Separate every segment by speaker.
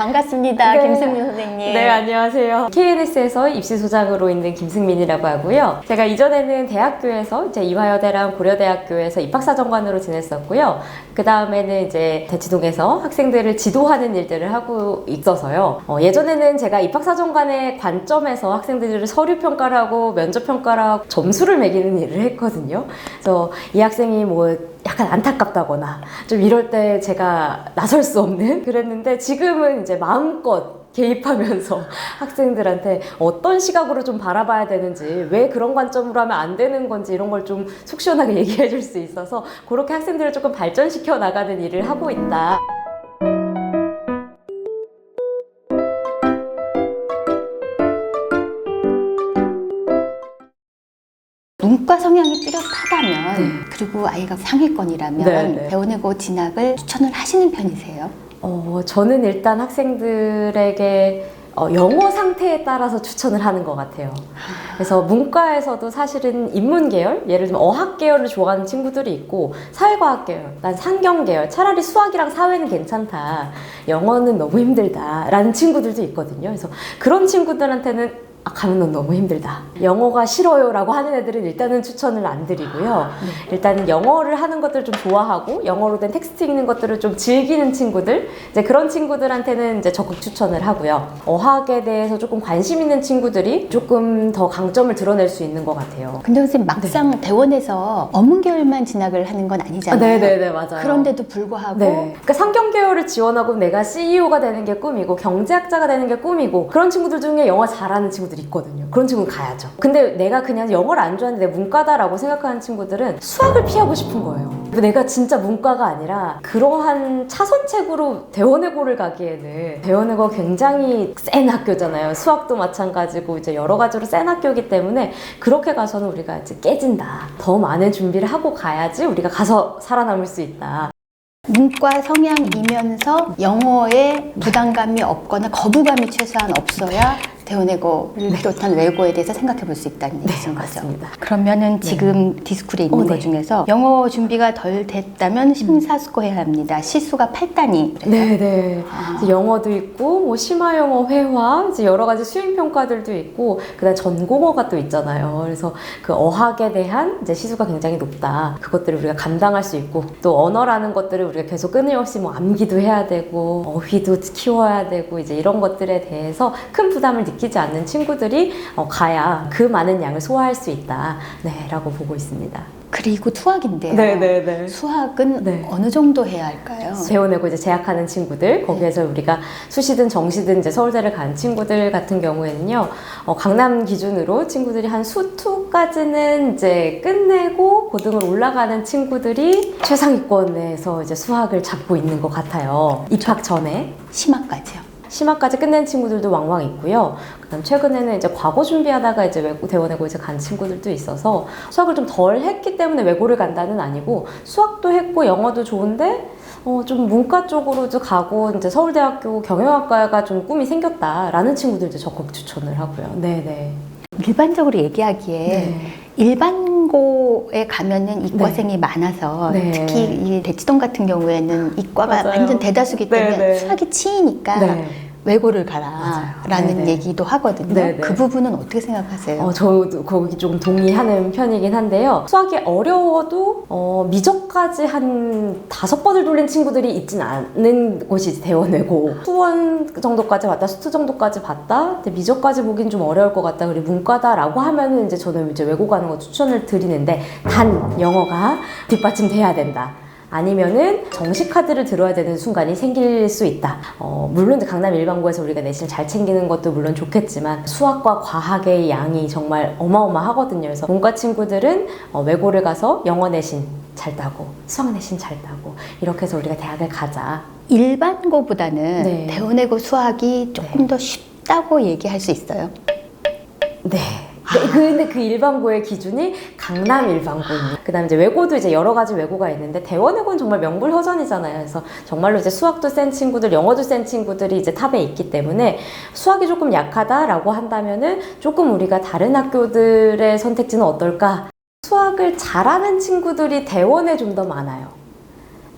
Speaker 1: 반갑습니다.
Speaker 2: 네.
Speaker 1: 김승민 선생님.
Speaker 2: 네, 안녕하세요. KNS에서 입시 소장으로 있는 김승민이라고 하고요. 제가 이전에는 대학교에서 이제 이화여대랑 고려대학교에서 입학사정관으로 지냈었고요. 그 다음에는 이제 대치동에서 학생들을 지도하는 일들을 하고 있어서요. 어, 예전에는 제가 입학사정관의 관점에서 학생들을 서류 평가를 하고 면접 평가를 하고 점수를 매기는 일을 했거든요. 그래서 이 학생이 뭐 약간 안타깝다거나 좀 이럴 때 제가 나설 수 없는 그랬는데 지금은 이제 마음껏 개입하면서 학생들한테 어떤 시각으로 좀 바라봐야 되는지 왜 그런 관점으로 하면 안 되는 건지 이런 걸 좀 속 시원하게 얘기해 줄 수 있어서 그렇게 학생들을 조금 발전시켜 나가는 일을 하고 있다.
Speaker 1: 성향이 뚜렷하다면
Speaker 2: 네.
Speaker 1: 그리고 아이가 상위권이라면
Speaker 2: 네, 네.
Speaker 1: 배우내고 진학을 추천을 하시는 편이세요?
Speaker 2: 어, 저는 일단 학생들에게 어, 영어 상태에 따라서 추천을 하는 것 같아요. 그래서 문과에서도 사실은 인문 계열, 예를 들면 어학 계열을 좋아하는 친구들이 있고 사회과학 계열, 난 상경 계열, 차라리 수학이랑 사회는 괜찮다. 영어는 너무 힘들다라는 친구들도 있거든요. 그래서 그런 친구들한테는 아, 가면 넌 너무 힘들다. 영어가 싫어요 라고 하는 애들은 일단은 추천을 안 드리고요. 일단은 영어를 하는 것들을 좀 좋아하고 영어로 된 텍스트 읽는 것들을 좀 즐기는 친구들, 이제 그런 친구들한테는 이제 적극 추천을 하고요. 어학에 대해서 조금 관심 있는 친구들이 조금 더 강점을 드러낼 수 있는 것 같아요.
Speaker 1: 근데 선생님 막상 대원에서 어문 계열만 진학을 하는 건
Speaker 2: 아,
Speaker 1: 아니잖아요.
Speaker 2: 네네네, 맞아요.
Speaker 1: 그런데도 불구하고
Speaker 2: 네. 그러니까 상경 계열을 지원하고 내가 CEO가 되는 게 꿈이고 경제학자가 되는 게 꿈이고 그런 친구들 중에 영어 잘하는 친구들 이 있거든요. 그런 친구는 가야죠. 근데 내가 그냥 영어를 안 좋아하는데 내 문과다라고 생각하는 친구들은 수학을 피하고 싶은 거예요. 내가 진짜 문과가 아니라 그러한 차선책으로 대원외고를 가기에는 대원외고 굉장히 센 학교잖아요. 수학도 마찬가지고 이제 여러 가지로 센 학교이기 때문에 그렇게 가서는 우리가 이제 깨진다. 더 많은 준비를 하고 가야지 우리가 가서 살아남을 수 있다.
Speaker 1: 문과 성향이면서 영어에 부담감이 없거나 거부감이 최소한 없어야 대원외고를 비롯한 외고에 대해서 생각해 볼 수 있다는 얘기신 거죠.
Speaker 2: 네. 맞습니다.
Speaker 1: 그러면은 지금 디스쿨에 있는
Speaker 2: 어,
Speaker 1: 것
Speaker 2: 네.
Speaker 1: 중에서 영어 준비가 덜 됐다면 심사숙고해야 합니다. 시수가 8단위.
Speaker 2: 네네.
Speaker 1: 아.
Speaker 2: 이제 영어도 있고, 뭐 심화 영어 회화, 이제 여러 가지 수행 평가들도 있고, 그다음 전공어가 또 있잖아요. 그래서 그 어학에 대한 이제 시수가 굉장히 높다. 그것들을 우리가 감당할 수 있고, 또 언어라는 것들을 우리가 계속 끊임없이 뭐 암기도 해야 되고, 어휘도 키워야 되고, 이제 이런 것들에 대해서 큰 부담을 느끼 지 않는 친구들이 어, 가야 그 많은 양을 소화할 수 있다. 네, 라고 보고 있습니다.
Speaker 1: 그리고 수학인데요.
Speaker 2: 네네네.
Speaker 1: 수학은
Speaker 2: 네.
Speaker 1: 어느 정도 해야 할까요?
Speaker 2: 배워내고 이제 재학하는 친구들 거기에서 우리가 수시든 정시든 이제 서울대를 간 친구들 같은 경우에는요 어, 강남 기준으로 친구들이 한 수투까지는 이제 끝내고 고등을 올라가는 친구들이 최상위권에서 이제 수학을 잡고 있는 것 같아요 입학 전에
Speaker 1: 심화까지요.
Speaker 2: 심화까지 끝낸 친구들도 왕왕 있고요. 그다음 최근에는 이제 과거 준비하다가 이제 외고 대원외고 이제 간 친구들도 있어서 수학을 좀 덜 했기 때문에 외고를 간다는 아니고 수학도 했고 영어도 좋은데 어, 좀 문과 쪽으로도 가고 이제 서울대학교 경영학과가 좀 꿈이 생겼다라는 친구들도 적극 추천을 하고요. 네네.
Speaker 1: 일반적으로 얘기하기에
Speaker 2: 네.
Speaker 1: 일반고에 가면은 이과생이 많아서
Speaker 2: 네.
Speaker 1: 특히 이 대치동 같은 경우에는 이과가
Speaker 2: 맞아요.
Speaker 1: 완전 대다수기 때문에
Speaker 2: 네, 네.
Speaker 1: 수학이 치이니까
Speaker 2: 네.
Speaker 1: 외고를. 가라라는. 얘기도 하거든요.
Speaker 2: 네, 네.
Speaker 1: 그 부분은 어떻게 생각하세요?
Speaker 2: 어, 저도 거기 좀 동의하는 편이긴 한데요. 수학이 어려워도 어, 미적까지 한 다섯 번을 돌린 친구들이 있진 않는 곳이 대원외고 수원 정도까지 봤다, 수투 정도까지 봤다. 근데 미적까지 보긴 좀 어려울 것 같다. 그리고 문과다라고 하면은 이제 저는 이제 외고 가는 거 추천을 드리는데 단 영어가 뒷받침돼야 된다. 아니면은 정시 카드를 들어야 되는 순간이 생길 수 있다. 어, 물론 강남 일반고에서 우리가 내신을 잘 챙기는 것도 물론 좋겠지만 수학과 과학의 양이 정말 어마어마하거든요. 그래서 문과 친구들은 어, 외고를 가서 영어 내신 잘 따고 수학 내신 잘 따고 이렇게 해서 우리가 대학을 가자.
Speaker 1: 일반고보다는
Speaker 2: 네.
Speaker 1: 대원외고 수학이 조금 더 쉽다고 얘기할 수 있어요.
Speaker 2: 네. 그- 근데 그 일반고의 기준이 강남 일반고입니다. 그 다음에 이제 외고도 이제 여러 가지 외고가 있는데 대원외고는 정말 명불허전이잖아요. 그래서 정말로 이제 수학도 센 친구들, 영어도 센 친구들이 이제 탑에 있기 때문에 수학이 조금 약하다라고 한다면은 조금 우리가 다른 학교들의 선택지는 어떨까? 수학을 잘하는 친구들이 대원에 좀 더 많아요.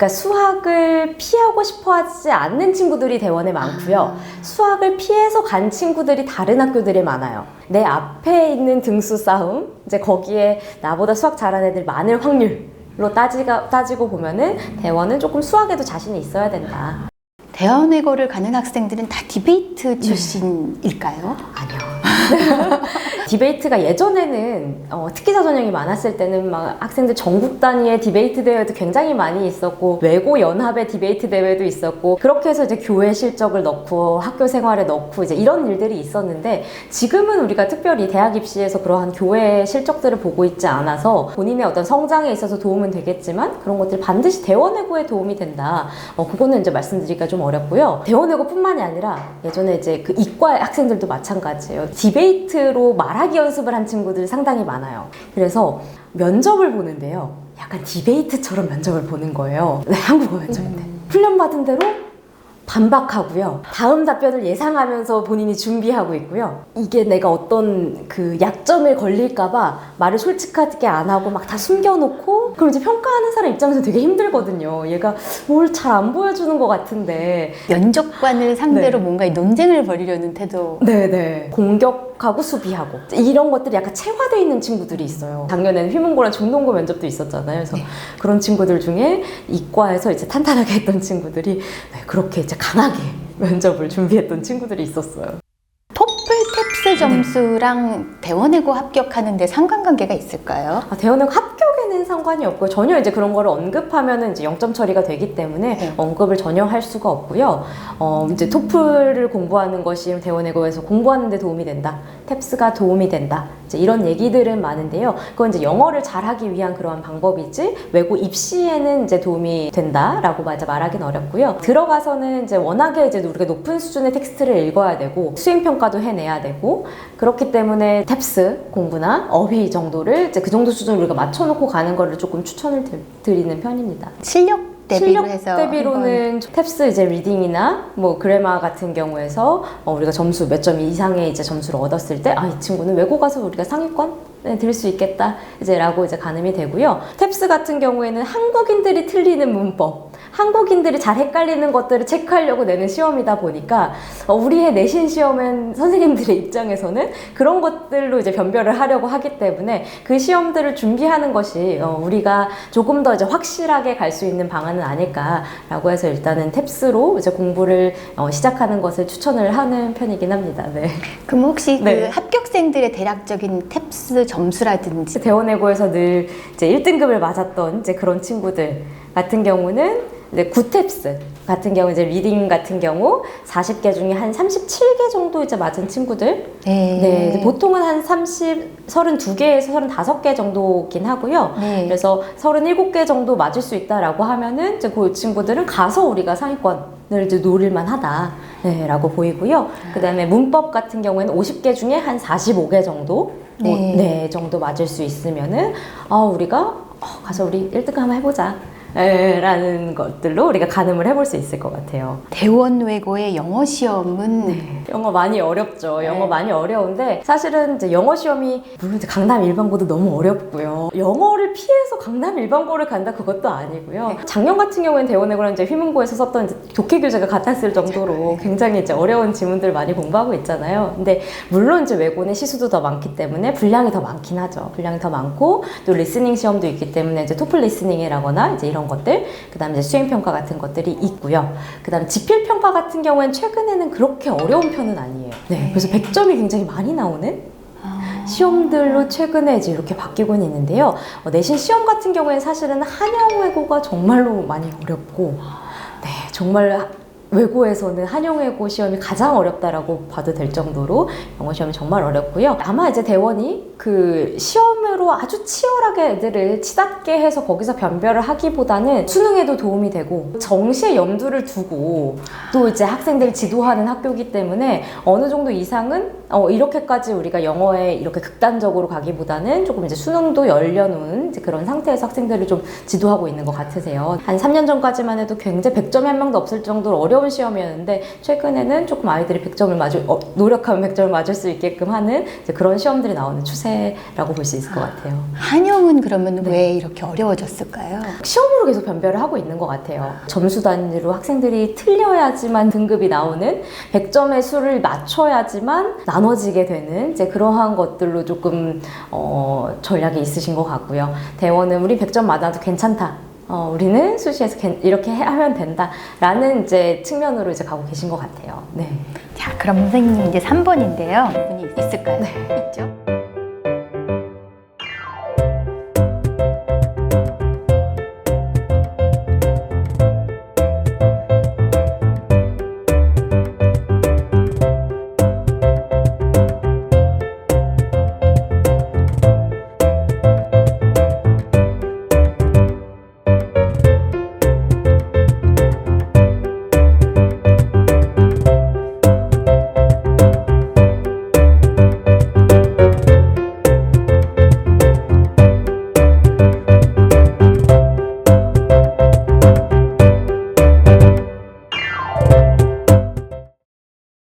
Speaker 2: 그러니까 수학을 피하고 싶어 하지 않는 친구들이 대원에 많고요. 수학을 피해서 간 친구들이 다른 학교들이 많아요. 내 앞에 있는 등수 싸움, 이제 거기에 나보다 수학 잘하는 애들 많을 확률로 따지가, 따지고 보면은 대원은 조금 수학에도 자신이 있어야 된다.
Speaker 1: 대원외고를 가는 학생들은 다 디베이트 출신일까요?
Speaker 2: 아니요. 디베이트가 예전에는 어, 특기자 전형이 많았을 때는 막 학생들 전국 단위의 디베이트 대회도 굉장히 많이 있었고 외고 연합의 디베이트 대회도 있었고 그렇게 해서 이제 교회 실적을 넣고 학교 생활에 넣고 이제 이런 일들이 있었는데 지금은 우리가 특별히 대학 입시에서 그러한 교회 실적들을 보고 있지 않아서 본인의 어떤 성장에 있어서 도움은 되겠지만 그런 것들이 반드시 대원외고에 도움이 된다. 어, 그거는 이제 말씀드리기가 좀 어렵고요. 대원외고뿐만이 아니라 예전에 이제 그 이과 학생들도 마찬가지예요. 디베이트로 말하 기 연습을 한 친구들이 상당히 많아요. 그래서 면접을 보는데요. 약간 디베이트처럼 면접을 보는 거예요. 네, 한국어 면접인데. 훈련받은 대로 반박하고요. 다음 답변을 예상하면서 본인이 준비하고 있고요. 이게 내가 어떤 그 약점에 걸릴까봐 말을 솔직하게 안 하고 막 다 숨겨놓고 그럼 이제 평가하는 사람 입장에서 되게 힘들거든요. 얘가 뭘 잘 안 보여주는 것 같은데
Speaker 1: 면접관을 상대로
Speaker 2: 네.
Speaker 1: 뭔가 논쟁을 벌이려는 태도.
Speaker 2: 네네. 공격 하고 수비하고 이런 것들이 약간 체화되어 있는 친구들이 있어요. 작년에는 휘문고랑 중동고 면접도 있었잖아요. 그래서 그런 친구들 중에 이과에서 이제 탄탄하게 했던 친구들이 네, 그렇게 이제 강하게 면접을 준비했던 친구들이 있었어요.
Speaker 1: 토플 탭스 점수랑 대원외고 합격하는데 상관관계가 있을까요?
Speaker 2: 아, 대원외고 합격 에는 상관이 없고요. 전혀 이제 그런 거를 언급하면은 이제 0점 처리가 되기 때문에
Speaker 1: 네.
Speaker 2: 언급을 전혀 할 수가 없고요. 어, 이제 토플을 공부하는 것이 대원외고에서 공부하는 데 도움이 된다. 탭스가 도움이 된다. 이제 이런 얘기들은 많은데요. 그건 이제 영어를 잘하기 위한 그러한 방법이지 외고 입시에는 이제 도움이 된다라고 맞아 말하기는 어렵고요. 들어가서는 이제 워낙에 이제 우리가 높은 수준의 텍스트를 읽어야 되고 수행 평가도 해내야 되고 그렇기 때문에 탭스 공부나 어휘 정도를 이제 그 정도 수준을 우리가 맞춰놓고 가는 거를 조금 추천을 드- 드리는 편입니다.
Speaker 1: 실력 대비로
Speaker 2: 실력 대비로는 탭스 이제 리딩이나 뭐 그래마 같은 경우에서 어, 우리가 점수 몇 점 이상의 이제 점수를 얻었을 때 아 이 친구는 외고 가서 우리가 상위권 네, 들 수 있겠다 이제라고 이제 가늠이 되고요. 탭스 같은 경우에는 한국인들이 틀리는 문법, 한국인들이 잘 헷갈리는 것들을 체크하려고 내는 시험이다 보니까 어, 우리의 내신 시험은 선생님들의 입장에서는 그런 것들로 이제 변별을 하려고 하기 때문에 그 시험들을 준비하는 것이 어, 우리가 조금 더 이제 확실하게 갈 수 있는 방안은 아닐까라고 해서 일단은 탭스로 이제 공부를 어, 시작하는 것을 추천을 하는 편이긴 합니다. 네.
Speaker 1: 그럼 혹시
Speaker 2: 네.
Speaker 1: 그 합격생들의 대략적인 탭스 점수라든지
Speaker 2: 대원외고에서 늘 이제 1등급을 맞았던 이제 그런 친구들 같은 경우는 이제 구탭스 같은 경우 이제 리딩 같은 경우 40개 중에 한 37개 정도 이제 맞은 친구들
Speaker 1: 네.
Speaker 2: 네, 보통은 한 30, 32개에서 35개 정도긴 하고요.
Speaker 1: 네.
Speaker 2: 그래서 37개 정도 맞을 수 있다라고 하면은 이제 그 친구들은 가서 우리가 상위권을 이제 노릴만 하다. 네, 라고 보이고요. 그 다음에 문법 같은 경우에는 50개 중에 한 45개 정도, 뭐,
Speaker 1: 네.
Speaker 2: 네, 정도 맞을 수 있으면은, 아, 우리가 어, 가서 우리 1등 한번 해보자. 에, 라는 것들로 우리가 가늠을 해볼 수 있을 것 같아요.
Speaker 1: 대원 외고의 영어 시험은
Speaker 2: 영어 많이 어렵죠. 영어
Speaker 1: 네.
Speaker 2: 많이 어려운데 사실은 이제 영어 시험이 물론 강남 일반고도 너무 어렵고요. 영어를 피해서 강남 일반고를 간다 그것도 아니고요.
Speaker 1: 네.
Speaker 2: 작년 같은 경우에는 대원외고랑 이제 휘문고에서 썼던 독해 교재가 같았을 정도로 굉장히 이제 어려운 지문들 많이 공부하고 있잖아요. 근데 물론 이제 외고는 시수도 더 많기 때문에 분량이 더 많긴 하죠. 분량이 더 많고 또 리스닝 시험도 있기 때문에 이제 토플 리스닝이라거나 이제 이런 것들, 그다음에 이제 수행 평가 같은 것들이 있고요. 그다음 지필 평가 같은 경우에는 최근에는 그렇게 어려운 편은 아니에요. 네, 그래서 100점이 굉장히 많이 나오는
Speaker 1: 아,
Speaker 2: 시험들로 최근에 이제 이렇게 바뀌곤 있는데요. 어, 내신 시험 같은 경우에는 사실은 한영 외고가 정말로 많이 어렵고, 네, 정말 외고에서는 한영외고 시험이 가장 어렵다라고 봐도 될 정도로 영어 시험이 정말 어렵고요. 아마 이제 대원이 그 시험으로 아주 치열하게 애들을 치닫게 해서 거기서 변별을 하기보다는 수능에도 도움이 되고 정시에 염두를 두고 또 이제 학생들을 지도하는 학교이기 때문에 어느 정도 이상은 어, 이렇게까지 우리가 영어에 이렇게 극단적으로 가기보다는 조금 이제 수능도 열려놓은 이제 그런 상태에서 학생들을 좀 지도하고 있는 것 같으세요. 한 3년 전까지만 해도 굉장히 100점이 한 명도 없을 정도로 어려운 시험이었는데 최근에는 조금 아이들이 100점을 맞을 어, 노력하면 100점을 맞을 수 있게끔 하는 이제 그런 시험들이 나오는 추세라고 볼 수 있을 것것 같아요.
Speaker 1: 한영은 그러면
Speaker 2: 네.
Speaker 1: 왜 이렇게 어려워졌을까요?
Speaker 2: 시험으로 계속 변별을 하고 있는 것 같아요. 점수 단위로 학생들이 틀려야지만 등급이 나오는 100점의 수를 맞춰야지만 나 눠지게 되는 이제 그러한 것들로 조금 어, 전략이 있으신 것 같고요. 대원은 우리 100점 맞아도 괜찮다. 어, 우리는 수시에서 괜- 이렇게 해- 하면 된다라는 이제 측면으로 이제 가고 계신 것 같아요. 네.
Speaker 1: 자, 그럼 선생님 이제 3번인데요. 분이 있을까요?
Speaker 2: 네.
Speaker 1: 있죠.